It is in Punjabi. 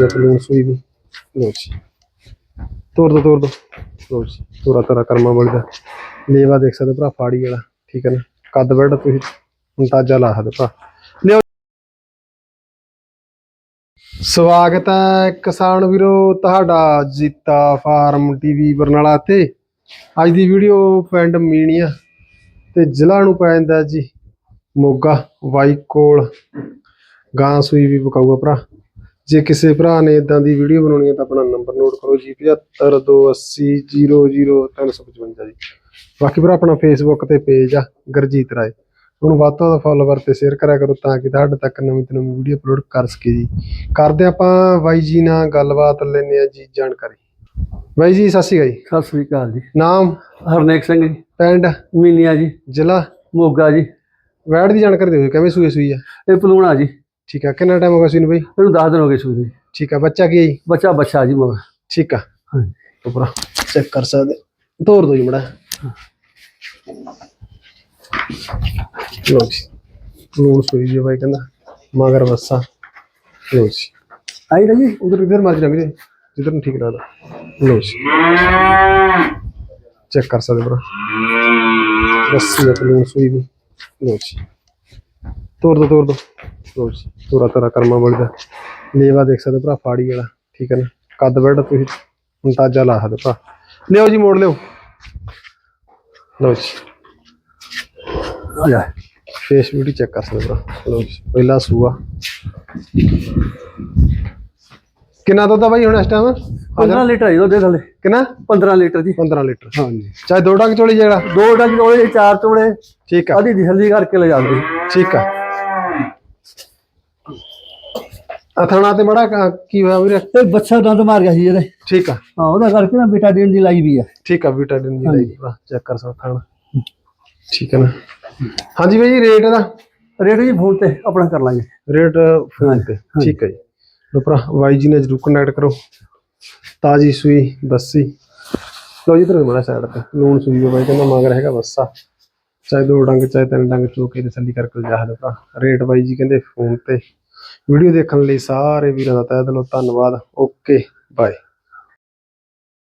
ਲੱਸੀ ਦਾ ਸੂਈ ਵੀ ਲੋ ਜੀ। ਤੋੜ ਦੋ ਤੋੜ ਦੋ। ਲੋ ਜੀ। ਤੋਰਾ ਤੋਰਾ ਕਰਮਾ ਬਲਦਾ ਲੇਵਾ ਦੇਖ ਸਕਦੇ ਭਰਾ, ਫਾੜੀ ਵਾਲਾ। ਠੀਕ ਹੈ ਨਾ? ਕੱਦ ਬੈਡ ਤੁਸੀਂ ਅੰਦਾਜ਼ਾ ਲਾ ਸਕਦੇ ਭਰਾ। ਲਿਓ। ਸਵਾਗਤ ਹੈ ਕਿਸਾਨ ਵੀਰੋ, ਤੁਹਾਡਾ ਜੀਤਾ ਫਾਰਮ ਟੀਵੀ ਬਰਨਾਲਾ ਤੇ। ਅੱਜ ਦੀ ਵੀਡੀਓ ਪਿੰਡ ਮੀਣੀਆਂ ਤੇ ਜ਼ਿਲ੍ਹਾ ਨੂੰ ਪੈ ਜਾਂਦਾ ਜੀ ਮੋਗਾ, ਵਾਈ ਕੋਲ। ਗਾਂ ਸੂਈ ਵੀ ਪਕਾਊਗਾ ਭਰਾ। ਜੇ ਕਿਸੇ ਭਰਾ ਨੇ ਇਦਾਂ ਦੀ ਵੀਡੀਓ ਬਣਾਉਣੀ ਹੈ ਤਾਂ ਆਪਣਾ ਨੰਬਰ ਨੋਟ ਕਰੋ ਜੀ 7528000355 ਜੀ। ਬਾਕੀ ਭਰਾ ਆਪਣਾ ਫੇਸਬੁੱਕ ਤੇ ਪੇਜ ਆ ਗਰਜੀਤ ਰਾਏ। ਹੁਣ ਵੱਧ ਤੋਂ ਵੱਧ ਫਾਲੋਵਰ ਤੇ ਸ਼ੇਅਰ ਕਰਿਆ ਕਰੋ ਤਾਂ ਕਿ ਤੁਹਾਡੇ ਤੱਕ ਨਵੀਂ ਤੋਂ ਨਵੀਂ ਵੀਡੀਓ ਅਪਲੋਡ ਕਰ ਸਕੀਏ ਜੀ। ਕਰਦੇ ਆਪਾਂ ਬਾਈ ਜੀ ਨਾਲ ਗੱਲਬਾਤ ਲੈਂਦੇ ਆ ਜੀ ਜਾਣਕਾਰੀ। ਬਾਈ ਜੀ ਸਤਿ ਸ਼੍ਰੀ ਅਕਾਲ ਜੀ। ਸਤਿ ਸ੍ਰੀ ਅਕਾਲ ਜੀ। ਨਾਮ? ਹਰਨੇਕ ਸਿੰਘ ਜੀ। ਪਿੰਡ? ਮੀਨੀਆ ਜੀ। ਜ਼ਿਲ੍ਹਾ? ਮੋਗਾ ਜੀ। ਵੈੜ ਦੀ ਜਾਣਕਾਰੀ ਦਿਓ ਕਿਵੇਂ ਸੂਈ ਸੂਈ ਆ? ਇਹ ਪਲੂਣਾ ਜੀ। ਠੀਕ ਆ ਕਿੰਨਾ ਟਾਈਮ ਹੋ ਗਿਆ ਸੂਈ ਨੂੰ ਬਾਈ? ਇਹਨੂੰ 10 ਦਿਨ ਹੋ ਗਏ ਸੂਈ ਨੂੰ। ਠੀਕ ਆ ਬੱਚਾ ਕੀ ਹੈ ਜੀ? ਬੱਚਾ ਬੱਚਾ ਜੀ ਮੋਗਾ ਠੀਕ ਆ। ਹਾਂਜੀ। ਉਪਰਾ ਚੈੱਕ ਕਰ ਸਕਦੇ। ਤੋੜ ਦੋ ਜੀ ਮੜਾ। ਲੋ ਜੀ। ਸੂਈ ਜੀ ਬਾਈ ਕਹਿੰਦਾ। ਮਗਰ ਬੱਸਾ। ਲੋ ਜੀ। ਆਈ ਰਹੀ ਉਧਰ ਇਧਰ ਮਾਰ ਜਾਂਗੇ ਜਿੱਧਰ ਨੂੰ ਠੀਕ ਲੱਗਦਾ। ਲੋ ਜੀ। ਚੈੱਕ ਕਰ ਸਕਦੇ ਬਰਾ ਬੱਸੀ ਆ ਲੂਣ ਸੂਈ ਵੀ। ਲੋ ਜੀ। ਤੋੜ ਦੋ ਤੋੜ ਦੋ। ਲੋ ਜੀ ਤੋਰਾ ਤੋਰਾ ਕਰਮਾ ਬਲਦਾ ਲੇਵਾ ਦੇਖ ਸਕਦੇ ਭਰਾ ਫਾੜੀ ਵਾਲਾ ਠੀਕ ਹੈ ਨਾ? ਕੱਦ ਬੈਡ ਤੁਸੀਂ ਅੰਦਾਜ਼ਾ ਲਾ ਸਕਦੇ ਭਰਾ। ਲਿਓ ਜੀ ਮੋੜ ਲਿਓ ਲਓ ਜੀ। ਜਾ ਫੇਸ ਬਿਊਟੀ ਚੈੱਕ ਕਰ ਸਕਦੇ ਭਰਾ। ਲਓ ਜੀ ਪਹਿਲਾ ਸੂਆ। ਕਿੰਨਾ ਦੁੱਧ ਆ ਬਾਈ ਹੁਣ ਇਸ ਟਾਈਮ 15 ਲੀਟਰ ਹੀ ਉਹਦੇ ਥੱਲੇ। ਕਿੰਨਾ? 15 ਲੀਟਰ ਜੀ। 15 ਲੀਟਰ। ਹਾਂਜੀ। ਚਾਹੇ ਦੋ ਡੰਗ ਚੋਲੀ ਜਿਹੜਾ। ਦੋ ਡੰਗ ਚੋਲੇ ਚਾਰ ਚੋਲੇ। ਠੀਕ ਆ। ਆਦੀ ਦੀ ਹੱਲੀ ਕਰਕੇ ਲੈ ਜਾਂਦੇ। ਠੀਕ ਆ ਅਥਣਾ ਤੇ ਬੜਾ ਕ- ਹੋਇਆ ਵੀਰੇ? ਇਹ ਬੱਚਾ ਦੰਦ ਮਾਰ ਗਿਆ ਸੀ ਇਹਦੇ। ਠੀਕ ਆ। ਹਾਂ ਉਹਦਾ ਕਰਕੇ ਨਾ ਬੀਟਾਡੀਨ ਦੀ ਲਾਈ ਵੀ ਆ। ਠੀਕ ਆ ਵਿਟਾਮਿਨ ਦੀ ਲਈ। ਭਰਾ ਚੈੱਕ ਕਰ ਸਕਦਾ ਥਾਣਾ ਠੀਕ ਹੈ ਨਾ। ਹਾਂਜੀ ਬਾਈ ਜੀ ਰੇਟ ਦਾ? ਰੇਟ ਜੀ ਫੋਨ ਤੇ ਆਪਣਾ ਕਰ ਲਾਂਗੇ। ਰੇਟ ਫੋਨ ਤੇ। ਠੀਕ ਹੈ ਜੀ। ਲੋ ਭਰਾ ਵਾਈ ਜੀ ਨੇ ਜਰੂਰ ਕੰਟੈਕਟ ਕਰੋ। ਤਾਜੀ ਸੂਈ ਬੱਸੀ। ਲੋ ਜੀ ਤਰ੍ਹਾਂ ਮੜਾ ਸਾਈਡ ਤੇ। ਲੂਣ ਸੂਈ ਬਾਈ ਕਹਿੰਦਾ ਮਗਰ ਹੈਗਾ ਬੱਸਾ। ਚਾਹੇ ਦੋ ਡੰਗ, ਚਾਹੇ ਤਿੰਨ ਡੰਗ ਚੋਕੇ ਕੇ ਥੱਲੀ ਕਰਕੇ ਜਾ ਸਕਦੇ ਰੇਟ ਬਾਈ ਜੀ ਕਹਿੰਦੇ ਫੋਨ ਤੇ। ਵੀਡੀਓ ਦੇਖਣ ਲਈ ਸਾਰੇ ਵੀਰਾਂ ਦਾ ਤਹਿ ਦਿਲੋਂ ਧੰਨਵਾਦ। Okay, bye.